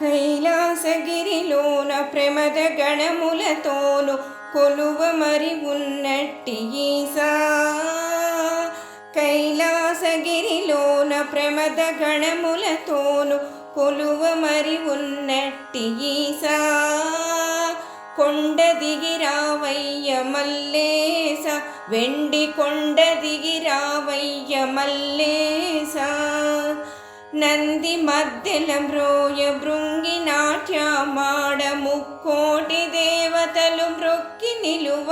కైలాసగిరిలోన ప్రమద గణములతోను కొలువ మరి ఉన్నట్టి ఈసా. కైలాసగిరిలోన ప్రమద గణములతోను కొలువ మరి ఉన్నట్టి ఈసా. కొండ దిగి రావయ్య మల్లేస వెండి కొండ దిగిరావయ్య మల్లేసా. రావయ్య మల్లేస నంది మద్దెల మ్రోయ భృంగి నాట్యమాడ ముక్కోటి దేవతలు మ్రొక్కి నిలువ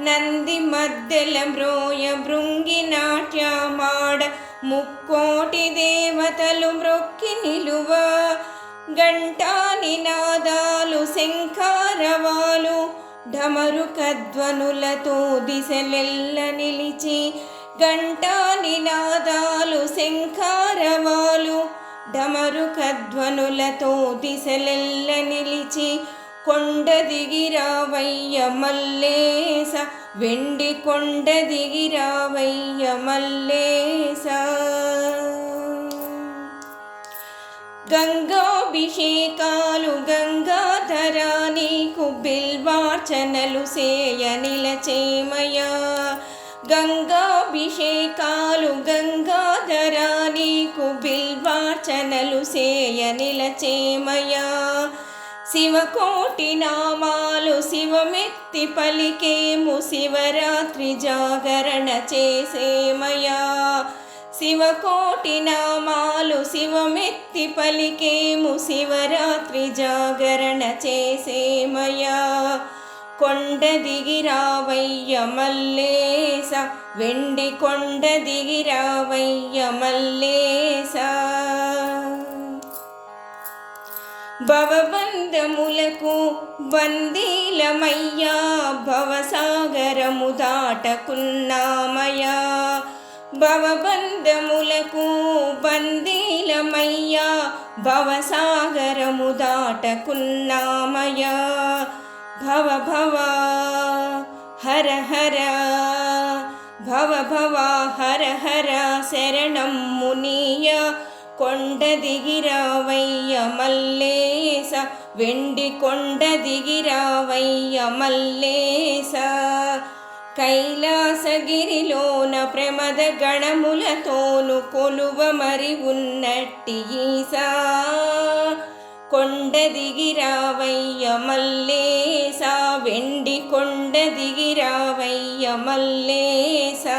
నంది మద్దెల మ్రోయ భృంగి నాట్యమాడ ముక్కోటి దేవతలు మ్రొక్కి నిలువ గంటా నినాదాలు శంఖారవాలు ఢమరు కధ్వనులతో దిశలెల్ల నిలిచి గంటా నినాదాలు శంఖారవాలు ఢమరుకధ్వనులతో దిశలెల్ల నిలిచి కొండ దిగిరావయ్య మల్లేస వెండి కొండ దిగిరావయ్య మల్లేస గంగాభిషేకాలు గంగాధరా నీకు బిల్వార్చనలు సేయ నిలచేమయా గంగాభిషేకాలు గంగాధర నీకు బిల్వార్చనలు సేయ నిలచేమయా శివకోటి నామాలు శివమెత్తి పలికేము శివరాత్రి జాగరణ చేసేమయా శివకోటి నామాలు శివమెత్తి పలికేము శివరాత్రి జాగరణ చేసేమయా కొండ దిగిరావయ్య మల్లేస వెండి కొండ దిగిరావయ్య మల్లేస భవబంధములకు బందీలమయ్యా భవసాగరము దాటకున్నామయా భవబంధములకు బందీలమయ్యా భవసాగరము దాటకున్నామయా భవ భవ హర హర భవ భవ హర హర శరణం మునీయ కొండ దిగిరావయ్య మల్లేస వెండి కొండ దిగిరావయ్య మల్లేస కైలాసగిరిలోన ప్రమద గణములతోను కొలువ మరి ఉన్నట్టి ఈసా కొండ దిగిరావయ్య మల్లే వెండి కొండ దిగిరావయ్య మల్లేసా